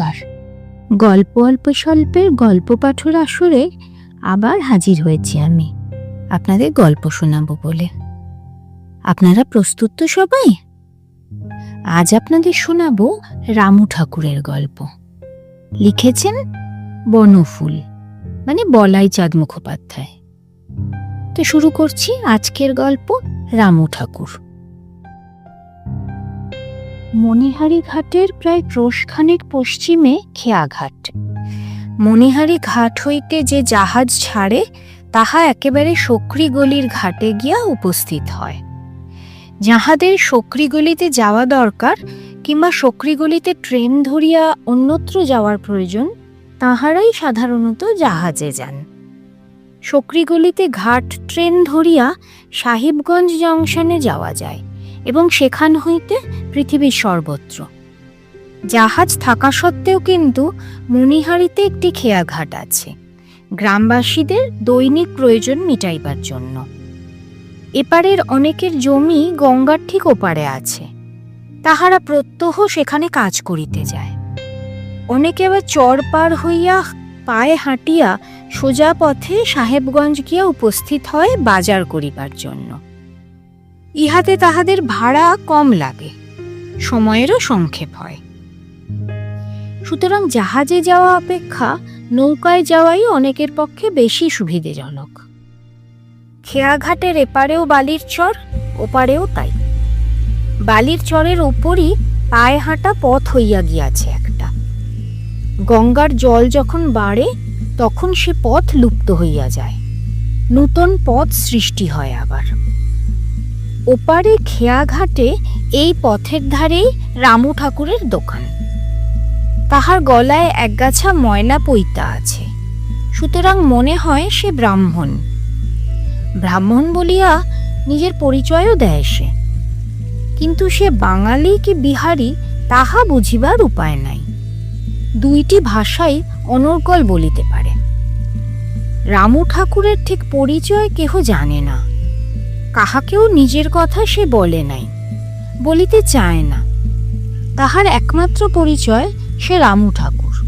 নমস্কার। গল্প অল্প স্বল্পের গল্প পাঠর আসরে আবার হাজির হয়েছি আমি। আপনাদের গল্প শোনাবো বলে। আপনারা প্রস্তুত তো সবাই? আজ আপনাদের শোনাবো রামু ঠাকুরের গল্প। লিখেছেন বনফুল মানে বলাই চাঁদ মুখোপাধ্যায়। তো শুরু করছি আজকের গল্প রামু ঠাকুর। মণিহারি ঘাটের প্রায় ক্রোশখানেক পশ্চিমে খেয়াঘাট। মণিহারি ঘাট হইতে যে জাহাজ ছাড়ে, তাহা একেবারে গলির ঘাটে গিয়া উপস্থিত হয়। যাহাদের গলিতে যাওয়া দরকার কিংবা গলিতে ট্রেন ধরিয়া অন্যত্র যাওয়ার প্রয়োজন, তাহারাই সাধারণত জাহাজে যান। গলিতে ঘাট ট্রেন ধরিয়া সাহিবগঞ্জ জংশনে যাওয়া যায়। এবং সেখান হইতে পৃথিবীর সর্বত্র। জাহাজ থাকা সত্ত্বেও কিন্তু মণিহারিতে একটি খেয়াঘাট আছে। গ্রামবাসীদের দৈনিক প্রয়োজন মিটাইবার জন্য। এপারের অনেকের জমি গঙ্গার ঠিক ওপারে আছে। তাহারা প্রত্যহ সেখানে কাজ করিতে যায়। অনেকে আবার চর পার হইয়া পায়ে হাঁটিয়া সোজা পথে সাহেবগঞ্জ গিয়া উপস্থিত হয় বাজার করিবার জন্য। ইহাতে তাহাদের ভাড়া কম লাগে, সময়েরও সংক্ষেপ হয়। সুতরাং জাহাজে যাওয়া অপেক্ষা নৌকায় যাওয়াই অনেকের পক্ষে বেশি সুবিধেজনক। খেয়াঘাটের এপারেও বালির চর, ওপারেও তাই। বালির চরের ওপরই পায়ে হাঁটা পথ হইয়া গিয়াছে একটা। গঙ্গার জল যখন বাড়ে, তখন সে পথ লুপ্ত হইয়া যায়। নূতন পথ সৃষ্টি হয় আবার। ওপারে খেয়াঘাটে এই পথের ধারেই রামু ঠাকুরের দোকান। তাহার গলায় একগাছা ময়লা পৈতা আছে। সুতরাং মনে হয় সে ব্রাহ্মণ। ব্রাহ্মণ বলিয়া নিজের পরিচয়ও দেয় সে। কিন্তু সে বাঙালি কি বিহারি তাহা বুঝিবার উপায় নাই। দুইটি ভাষাই অনর্গল বলিতে পারে। রামু ঠাকুরের ঠিক পরিচয় কেহ জানে না। কাহাকেও নিজের কথা সে বলে নাই, বলিতে চায় না। তাহার একমাত্র পরিচয় সে রামু ঠাকুর।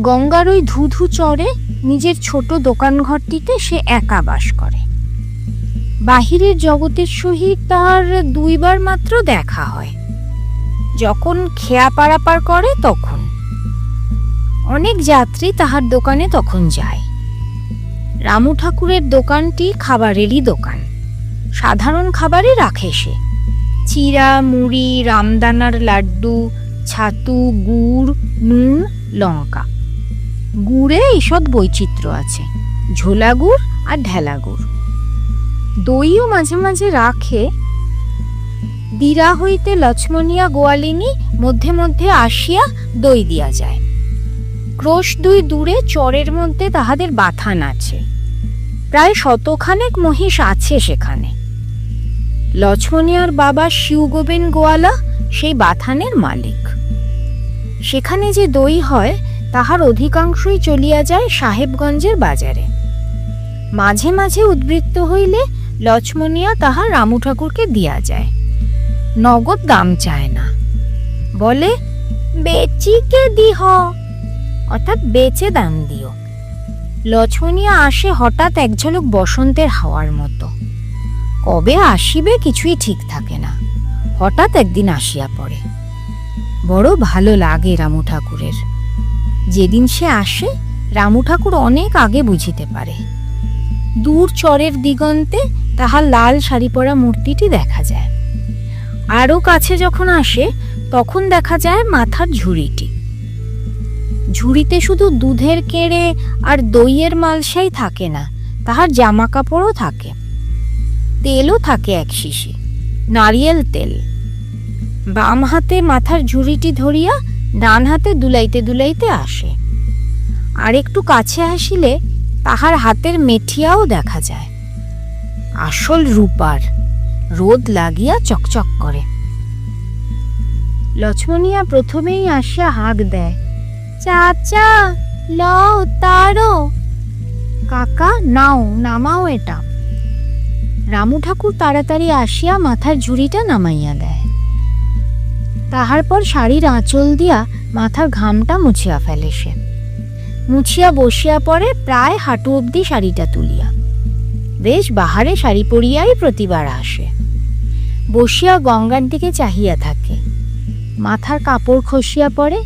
গঙ্গার ওই ধুধু চরে নিজের ছোট দোকান ঘরটিতে সে একা বাস করে। বাহিরের জগতের সহিত তাহার দুইবার মাত্র দেখা হয়। যখন খেয়া পারাপার করে তখন। অনেক যাত্রী তাহার দোকানে তখন যায়। রামু ঠাকুরের দোকানটি খাবারেরই দোকান। সাধারণ খাবারই রাখে সে। চিরা, মুড়ি, রামদানার লাড্ডু, ছাতু, গুড়, নুন, লঙ্কা। গুড়ে ঈষৎ বৈচিত্র্য আছে, ঝোলা গুড় আর ঢেলা গুড়। দইও মাঝে মাঝে রাখে। দিরা হইতে লক্ষ্মণিয়া গোয়ালিনী মধ্যে মধ্যে আসিয়া দই দিয়া যায়। ক্রোশ দুই দূরে চরের মধ্যে তাহাদের বাথান আছে। প্রায় শতখানেক মহিষ আছে সেখানে। লক্ষ্মণিয়ার বাবা শিউগোবেন গোয়ালা, সেই বাথানের মালিক। সেখানে যে দই হয়, তাহার অধিকাংশই চলিয়া যায় সাহেবগঞ্জের বাজারে। মাঝে মাঝে উদ্বৃত্ত হইলে লক্ষ্মণিয়া তাহার রামু ঠাকুরকে দিয়া যায়। নগদ দাম চায় না। বলে বেচিকে দিহ? অর্থাৎ বেচে দাম দিও। লক্ষ্মণিয়া আসে হঠাৎ এক ঝলক বসন্তের হাওয়ার মতো। কবে আসিবে কিছুই ঠিক থাকে না। হঠাৎ একদিন আসিয়া পড়ে। বড় ভালো লাগে রামু ঠাকুরের। যেদিন সে আসে, রামু ঠাকুর অনেক আগে বুঝিতে পারে। দূর চরের দিগন্তে তাহার লাল শাড়ি পরা মূর্তিটি দেখা যায়। আরও কাছে যখন আসে, তখন দেখা যায় মাথার ঝুড়িটি। ঝুড়িতে শুধু দুধের কেড়ে আর দইয়ের মালসাই থাকে না, তাহার জামা কাপড়ও থাকে। তেলও থাকে এক শিশি, নারিয়েল তেল। বাম হাতে মাথার ঝুড়িটি ধরিয়া ডান হাতে দুলাইতে দুলাইতে আসে। আর একটু কাছে আসিলে তাহার হাতের মেঠিয়াও দেখা যায়। আসল রূপার রোদ লাগিয়া চকচক করে। লক্ষ্মণিয়া প্রথমেই আসিয়া হাঁক দেয়, চাচা, লও, তারো। কাকা, নাও, নামাও এটা। রামু ঠাকুর তাড়াতাড়ি আসিয়া মাথার ঝুড়িটা নামাইয়া দেয়। তাহার পর শাড়ির আঁচল দিয়া মাথার ঘামটা মুছিয়া ফেলে সে। মুছিয়া বসিয়া পরে প্রায় হাঁটু অবধি শাড়িটা তুলিয়া। বেশ বাহারে শাড়ি পরিয়াই প্রতিবার আসে। বসিয়া গঙ্গার দিকে চাহিয়া থাকে। মাথার কাপড় খসিয়া পড়ে।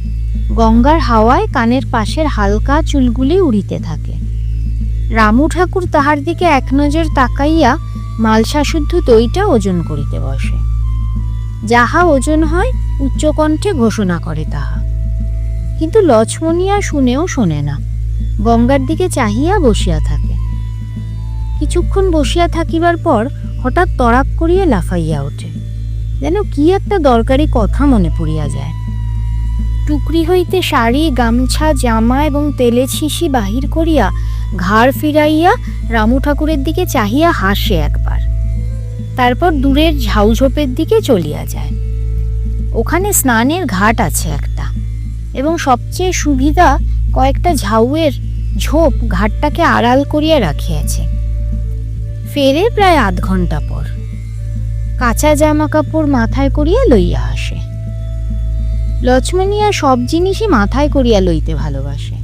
গঙ্গার হাওয়ায় কানের পাশের হালকা চুলগুলি উড়িতে থাকে। রামু ঠাকুর তাহার দিকে এক নজর তাকাইয়া মালসা শুদ্ধ দইটা ওজন করিতে বসে। যাহা ওজন হয়, উচ্চকণ্ঠে ঘোষণা করে তাহা। কিন্তু লক্ষ্মণিয়া শুনেও শোনে না, গঙ্গার দিকে চাহিয়া বসিয়া থাকে। কিছুক্ষণ বসিয়া থাকিবার পর হঠাৎ তড়াক করিয়া লাফাইয়া ওঠে। যেন কি একটা দরকারি কথা মনে পড়িয়া যায়। টুকরি হইতে শাড়ি, গামছা, জামা এবং তেলে ছিসি বাহির করিয়া ঘাড় ফিরাইয়া রামু ঠাকুরের দিকে চাহিয়া হাসে একবার। তারপর দূরের ঝাউঝোপের দিকে চলিয়া যায়। ওখানে স্নানের ঘাট আছে একটা এবং সবচেয়ে সুবিধা কয়েকটা ঝাউয়ের ঝোপ ঘাটটাকে আড়াল করিয়া রাখিয়াছে। ফেরে প্রায় আধ ঘণ্টা পর কাঁচা জামা কাপড় মাথায় করিয়া লইয়া আসে। লক্ষ্মণিয়া সব জিনিসই মাথায় করিয়া লইতে ভালোবাসে।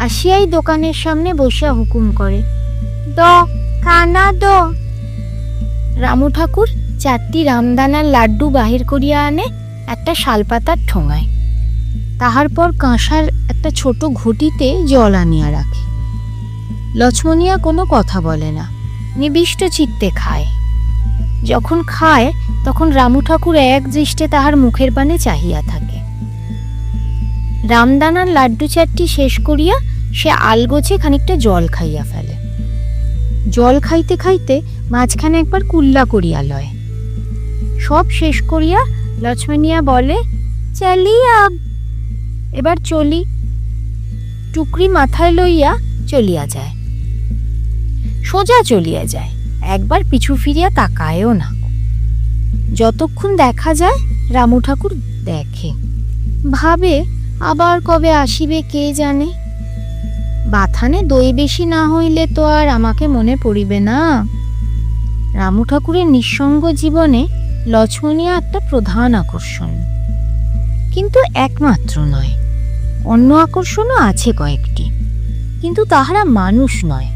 আসিয়াই দোকানের সামনে বসিয়া হুকুম করে, দ কানা দ। রামু ঠাকুর চারটি রামদানার লাড্ডু বাহির করিয়া আনে একটা শালপাতার ঠোঙায়। তাহার পর কাঁসার একটা ছোট ঘটিতে জল আনিয়া রাখে। লক্ষ্মণিয়া কোনো কথা বলে না, নিবিষ্ট চিত্তে খায়। যখন খায়, তখন রামু ঠাকুর এক দৃষ্টে তাহার মুখের পানে চাহিয়া থাকে। রামদানার লাড্ডু চারটি শেষ করিয়া সে আলগোছে খানিকটা জল খাইয়া ফেলে। জল খাইতে খাইতে মাঝখানে একবার কুল্লা করিয়া লয়। সব শেষ করিয়া লক্ষ্মণিয়া বলে, চালিয়া এবার চলি। টুকরি মাথায় লইয়া চলিয়া যায়। সোজা চলিয়া যায়। একবার পিছু ফিরিয়া তাকায়ও না। যতক্ষণ দেখা যায়, রামু ঠাকুর দেখে। ভাবে আবার কবে আসিবে কে জানে? বাথানে দই বেশি না হইলে তো আর আমাকে মনে পড়িবে না। রামু ঠাকুরের নিঃসঙ্গ জীবনে লক্ষ্মণিয়া একটা প্রধান আকর্ষণ। কিন্তু একমাত্র নয়, অন্য আকর্ষণও আছে কয়েকটি। কিন্তু তাহারা মানুষ নয়,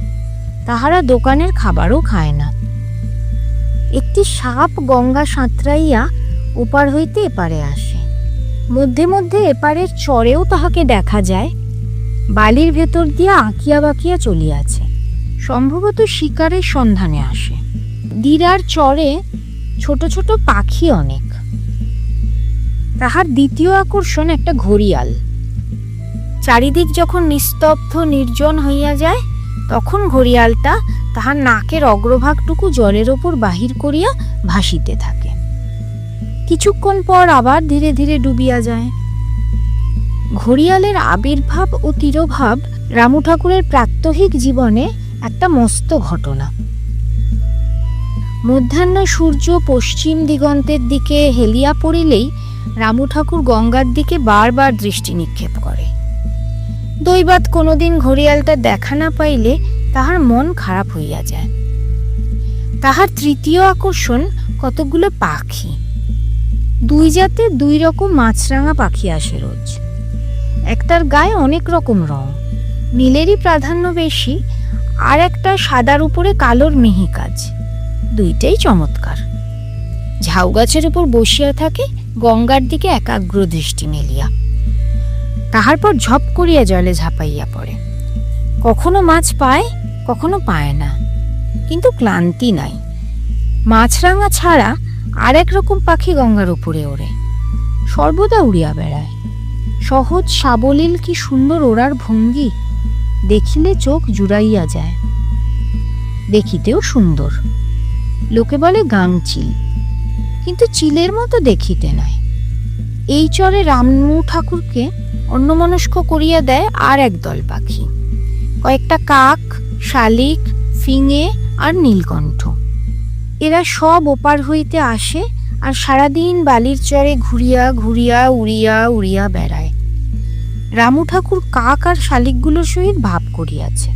তাহারা দোকানের খাবারও খায় না। একটি সাপ গঙ্গা সাঁতরাইয়া ওপার হইতে এপারে আসে। মধ্যে মধ্যে এপারের চরেও তাহাকে দেখা যায়। বালির ভেতর দিয়া আঁকিয়া বাঁকিয়া চলিয়াছে। সম্ভবত শিকারের সন্ধানে আসে। দিরার চরে ছোট ছোট পাখি অনেক। তাহার দ্বিতীয় আকর্ষণ একটা ঘড়িয়াল। চারিদিক যখন নিস্তব্ধ, নির্জন হইয়া যায়, তখন ঘড়িয়ালটা তাহার নাকের অগ্রভাগটুকু জলের ওপর বাহির করিয়া ভাসিতে থাকে। কিছুক্ষণ পর আবার ধীরে ধীরে ডুবিয়া যায়। ঘড়িয়ালের আবির্ভাব ও তিরোভাব রামু ঠাকুরের প্রাত্যহিক জীবনে একটা মস্ত ঘটনা। মধ্যাহ্ন সূর্য পশ্চিম দিগন্তের দিকে হেলিয়া পড়িলেই রামু ঠাকুর গঙ্গার দিকে বারবার দৃষ্টি নিক্ষেপ করে। দৈবাত কোনোদিন ঘড়িয়ালটা দেখা না পাইলে তাহার মন খারাপ হইয়া যায়। তাহার তৃতীয় আকর্ষণ কতগুলো পাখি। দুই জাতে দুই রকম মাছরাঙা পাখি আসে রোজ। একটার গায়ে অনেক রকম রং, নীলেরই প্রাধান্য বেশি, আর একটা সাদার উপরে কালোর মিহি কাজ। দুইটাই চমৎকার। ঝাউ গাছের উপর বসিয়া থাকে গঙ্গার দিকে একাগ্র দৃষ্টি মেলিয়া। তাহার পর ঝপ করিয়া জলে ঝাঁপাইয়া পড়ে। কখনো মাছ পায়, কখনো পায় না। কিন্তু ক্লান্তি নাই। মাছরাঙা ছাড়া আর এক রকম পাখি গঙ্গার উপরে ওড়ে। সর্বদা উড়িয়া বেড়ায়। সহজ সাবলীল কি সুন্দর ওড়ার ভঙ্গি? দেখিলে চোখ জুড়াইয়া যায়। দেখিতেও সুন্দর। লোকে বলে গাংচিল কিন্তু চিলের মতো দেখিতে নাই এই চরে রামনু ঠাকুরকে অন্যমনস্ক করিয়া দেয় আর এক দল পাখি। কয়েকটা কাক, শালিক, ফিঙে আর নীলকণ্ঠ। এরা সব ওপার হইতে আসে আর সারাদিন বালির চরে ঘুরিয়া ঘুরিয়া উড়িয়া উড়িয়া বেড়ায়। রামু ঠাকুর কাক আর শালিকগুলোর সহিত ভাব করিয়াছে।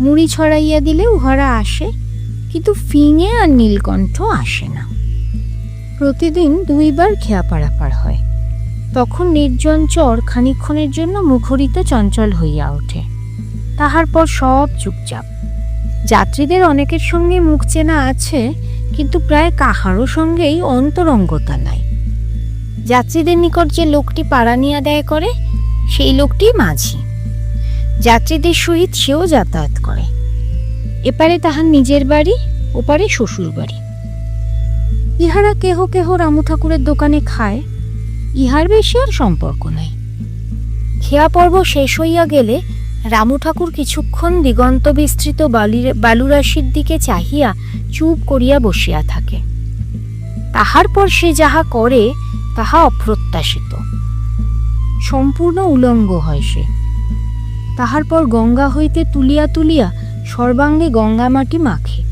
মুড়ি ছড়াইয়া দিলে উহারা আসে, কিন্তু ফিঙে আর নীলকণ্ঠ আসে না। প্রতিদিন দুইবার খেয়া পারাপার হয়। তখন নির্জন চর খানিক্ষণের জন্য মুখরিত চঞ্চল হইয়া ওঠে। তাহার পর সব চুপচাপ। যাত্রীদের অনেকের সঙ্গে মুখ চেনা আছে, কিন্তু প্রায় কাহারও সঙ্গেই অন্তরঙ্গতা নাই। যাত্রীদের নিকট যে লোকটি পাড়ানিয়া দেয় করে, সেই লোকটি মাঝি। যাত্রীদের সহিত সেও যাতায়াত করে। এপারে তাহার নিজের বাড়ি, ওপারে শ্বশুর বাড়ি। ইহারা কেহ কেহ রামু ঠাকুরের দোকানে খায়, ইহার বেশি আর সম্পর্ক নাই। খেয়া পর্ব শেষ হইয়া গেলে রামু ঠাকুর কিছুক্ষণ দিগন্ত বিস্তৃত বালির বালুরাশির দিকে চাহিয়া চুপ করিয়া বসিয়া থাকে। তাহার পর সে যাহা করে, তাহা অপ্রত্যাশিত। সম্পূর্ণ উলঙ্গ হয় সে। তাহার পর গঙ্গা হইতে তুলিয়া তুলিয়া সর্বাঙ্গে গঙ্গা মাটি মাখে।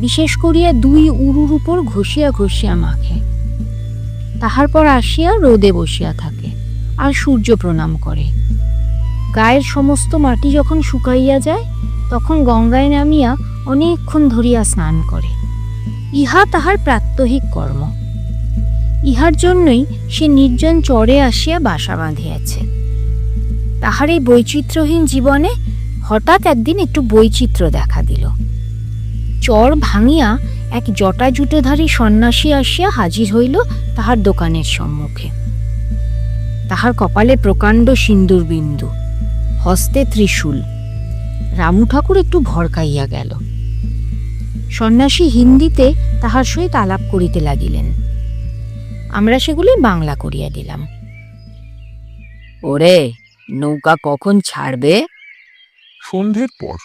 বিশেষ করিয়া দুই উরুর উপর ঘষিয়া ঘষিয়া মাখে। তাহার পর আসিয়া রোদে বসিয়া থাকে আর সূর্য প্রণাম করে। গায়ের সমস্ত মাটি যখন শুকাইয়া যায়, তখন গঙ্গায় নামিয়া অনেকক্ষণ ধরিয়া স্নান করে। ইহা তাহার প্রাত্যহিক কর্ম। ইহার জন্যই সে নির্জন চরে আসিয়া বাসা বাঁধিয়াছে। তাহার এই বৈচিত্র্যহীন জীবনে হঠাৎ একদিন একটু বৈচিত্র্য দেখা দিল। চর ভাঙিয়া এক জটা জুটোধারী সন্ন্যাসী আসিয়া হাজির হইল তাহার দোকানের সম্মুখে। তাহার কপালে প্রকাণ্ড সিন্দুর বিন্দু হস্তে ত্রিশূল। রামু ঠাকুর একটু ভরকাইয়া গেল। সন্ন্যাসী হিন্দিতে তাহার সহিত আলাপ করিতে লাগিলেন। আমরা সেগুলি বাংলা করিয়া দিলাম। ওরে নৌকা কখন ছাড়বে? সন্ধ্যের পর।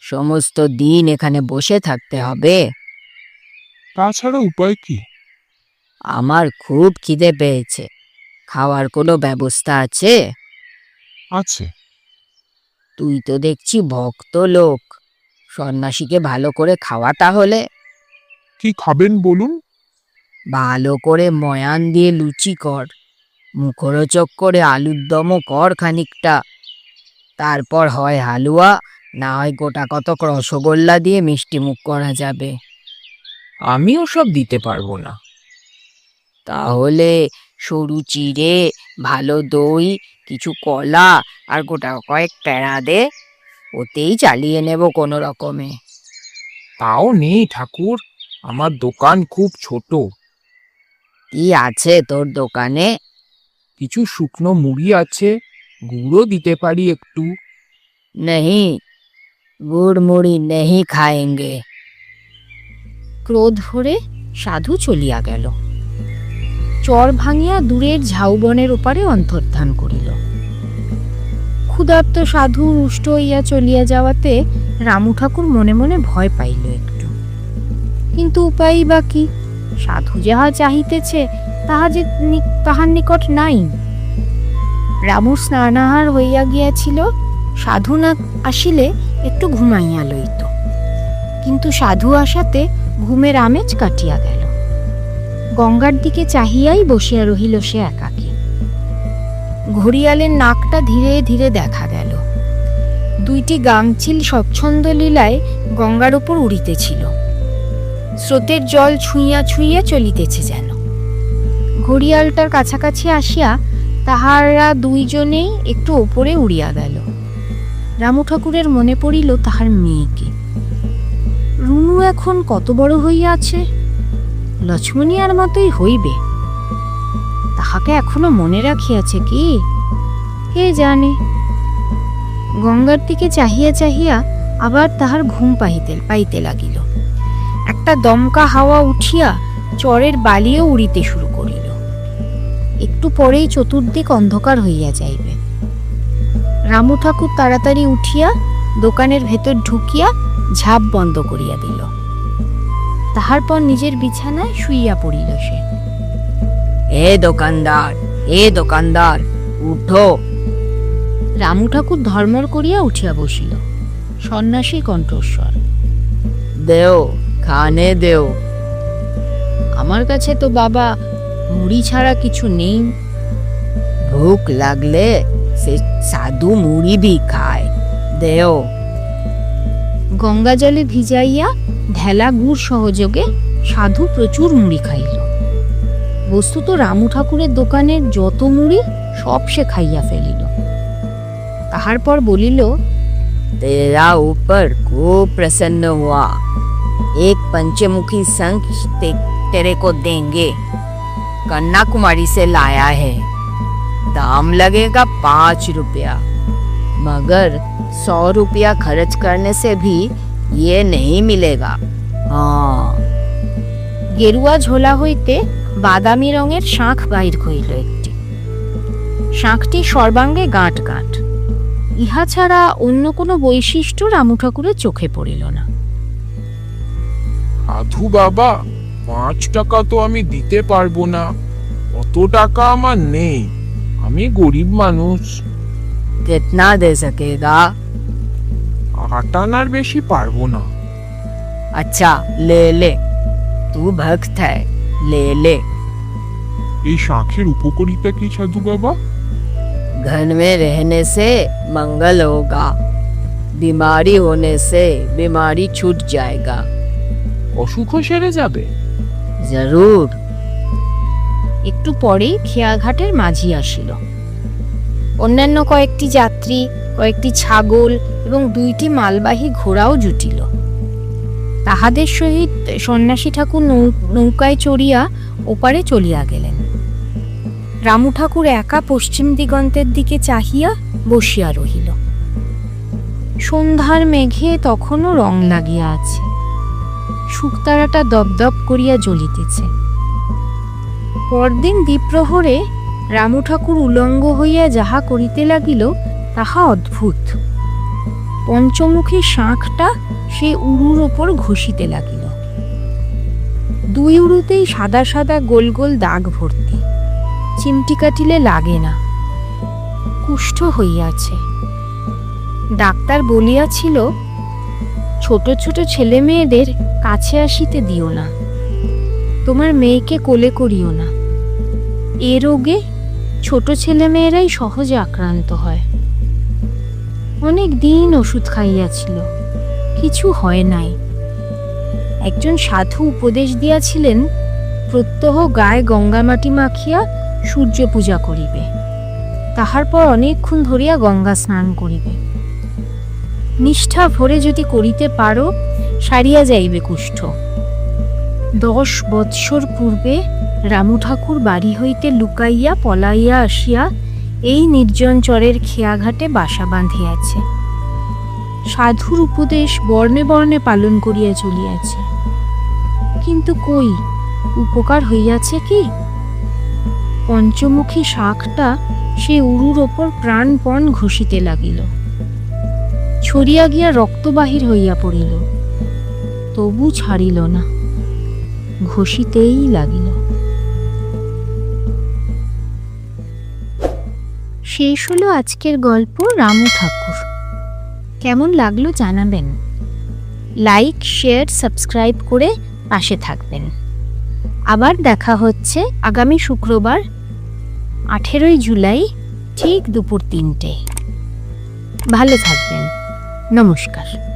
সমস্ত দিন এখানে বসে থাকতে হবে। তাছাড়া উপায় কি? আমার খুব খিদে পেয়েছে। খাওয়ার কোনো ব্যবস্থা আছে? আছে। তুই তো দেখছি ভক্ত লোক। সন্ন্যাসীকে ভালো করে খাওয়া তাহলে। কি খাবেন বলুন? ভালো করে ময়ান দিয়ে লুচি কর। মুখরোচক করে আলুর দমও কর খানিকটা। তারপর হয় হালুয়া না হয় গোটা কতক রসগোল্লা দিয়ে মিষ্টি মুখ করা যাবে। আমিও সব দিতে পারব না। তাহলে সরু চিড়ে ভালো দই কিছু কলা আর গোটা কয়েক প্যাড়া দে। ওতেই চালিয়ে নেব কোনো রকমে। তাও নেই ঠাকুর আমার দোকান খুব ছোট। কি আছে তোর দোকানে? কিছু শুকনো মুড়ি আছে গুঁড়ো দিতে পারি একটু। নেহি গুড় মুড়ি নেহি খায়েঙ্গে। ক্রোধ ভরে সাধু চলিয়া গেল। চর ভাঙিয়া দূরের ঝাউবনের ওপারে অন্তর্ধান করিল। ক্ষুধার্ত সাধু রুষ্ট হইয়া চলিয়া যাওয়াতে রামু ঠাকুর মনে মনে ভয় পাইল একটু। কিন্তু উপায় বা কি? সাধু যাহা চাহিতেছে, তাহা যে তাহার নিকট নাই। রামু স্নানাহার হইয়া গিয়াছিল, সাধু না আসিলে একটু ঘুমাইয়া লইত। কিন্তু সাধু আসাতে ঘুমের আমেজ কাটিয়া গেল। গঙ্গার দিকে চাহিয়াই বসিয়া রহিল সে একাকী। ঘড়িয়ালের নাকটা ধীরে ধীরে দেখা গেল। দুইটি গাংচিল স্বচ্ছন্দ লীলায় গঙ্গার উপর উড়িতেছিল। স্রোতের জল ছুঁইয়া ছুঁইয়া চলিতেছে যেন। ঘড়িয়ালটার কাছাকাছি আসিয়া তাহারা দুইজনেই একটু ওপরে উড়িয়া গেল। রামু ঠাকুরের মনে পড়িল তাহার মেয়েকে। রুনু এখন কত বড় হইয়াছে? লক্ষ্মণিয়ার মতোই হইবে। তাহাকে এখনও মনে রাখিয়াছে কি? কে জানে? গঙ্গার দিকে চাহিয়া চাহিয়া আবার তাহার ঘুম পাইতে পাইতে লাগিল। একটা দমকা হাওয়া উঠিয়া চরের বালিও উড়িতে শুরু করিল। একটু পরেই চতুর্দিক অন্ধকার হইয়া যাইবে। রামু ঠাকুর তাড়াতাড়ি উঠিয়া দোকানের ভেতর ঢুকিয়া ঝাঁপ বন্ধ করিয়া দিল। তাহার পর নিজের বিছানায় শুইয়া পড়িল সে। এ দোকানদার এ দোকানদার উঠো। রামু ঠাকুর ধর্মর করিয়া উঠিয়া বসিল। সন্ন্যাসী কণ্ঠস্বর। দেও খানে দেও। আমার কাছে তো বাবা মুড়ি ছাড়া কিছু নেই। ভুক লাগলে সে সাধু মুড়ি ভি খায়। দেও। গঙ্গা জলে ভিজাইয়া ঢেলা গুড় সহযোগে সাধু প্রচুর মুড়ি খাইল বস্তুত রামু ঠাকুরের দোকানের যত মুড়ি সব সে খাইয়া ফেলিল তাহার পর বলিল तेरा ऊपर खूब प्रसन्न हुआ एक पंचमुखी संख ते, तेरे को देंगे कन्याकुमारी से लाया है दाम लगेगा पाँच रुपया मगर सौ रुपया खर्च करने से भी ये नहीं मिलेगा हाँ গেরুয়া ঝোলা হইতে বাদামি রঙের শাঁখ বাইর হইল একটি শাঁখটি সর্বাঙ্গে গাঁট গাঁট ইহা ছাড়া অন্য কোনো বৈশিষ্ট্য রামু ঠাকুরের চোখে পড়িল না সাধু বাবা পাঁচ টাকা তো আমি দিতে পারবো না অত টাকা আমার নেই আমি গরিব মানুষ कितना दे सकेगा আট আনার বেশি পারবো না अच्छा ले ले तू भक्त है ले ले এই শাঁখের উপকারিতা কি সাধু বাবা घर में रहने से मंगल होगा बीमारी होने से बीमारी छूट जाएगा অসুখও সেরে যাবে जरूर একটু পরেই খেয়াঘাটের মাঝি আসিল অন্যান্য কয়েকটি যাত্রী কয়েকটি ছাগল এবং দুইটি মালবাহী ঘোড়াও জুটিল। তাহাদের সহিত সন্ন্যাসী ঠাকুর নৌকায় চড়িয়া ওপারে চলিয়া গেলেন। রামু ঠাকুর একা পশ্চিম দিগন্তের দিকে চাহিয়া বসিয়া রহিল। সন্ধ্যার মেঘে তখনও রং লাগিয়া আছে। শুকতারাটা দপদপ করিয়া জ্বলিতেছে। পরদিন দ্বীপ্রহরে রামু ঠাকুর উলঙ্গ হইয়া যাহা করিতে লাগিল, তাহা অদ্ভুত। পঞ্চমুখী শাঁখটা সে উরুর ওপর ঘষিতে লাগিল। দুই উরুতেই সাদা সাদা গোল গোল দাগ ভর্তি। চিমটি কাটিলে লাগে না। কুষ্ঠ হইয়াছে। ডাক্তার বলিয়াছিল, ছোট ছোট ছেলে মেয়েদের কাছে আসিতে দিও না। তোমার মেয়েকে কোলে করিও না। এ রোগে ছোট ছেলেমেয়েরাই সহজে আক্রান্ত হয়। অনেক দিন ওষুধ খাইয়াছিল, কিছু হয় নাই। একজন সাধু উপদেশ দিয়াছিলেন, প্রত্যহ গায়ে গঙ্গা মাটি মাখিয়া সূর্য পূজা করিবে। তাহার পর অনেকক্ষণ ধরিয়া গঙ্গা স্নান করিবে। নিষ্ঠা ভরে যদি করিতে পারো, সারিয়া যাইবে কুষ্ঠ। দশ বৎসর পূর্বে রামু ঠাকুর বাড়ি হইতে লুকাইয়া পলাইয়া আসিয়া এই নির্জন চরের খেয়াঘাটে বাসা বাঁধিয়াছে। সাধুর উপদেশ বর্ণে বর্ণে পালন করিয়া চলিয়াছে। কিন্তু কই, উপকার হইয়াছে কি? পঞ্চমুখী শাকটা সে উরুর ওপর প্রাণপণ ঘষিতে লাগিল। ছড়িয়া গিয়া রক্ত বাহির হইয়া পড়িল। তবু ছাড়িল না, ঘষিতেই লাগিল। শেষ হলো আজকের গল্প রামু ঠাকুর। কেমন লাগল জানাবেন। লাইক, শেয়ার, সাবস্ক্রাইব করে পাশে থাকবেন। আবার দেখা হচ্ছে আগামী শুক্রবার, আঠেরোই জুলাই, ঠিক দুপুর তিনটে। ভালো থাকবেন। নমস্কার।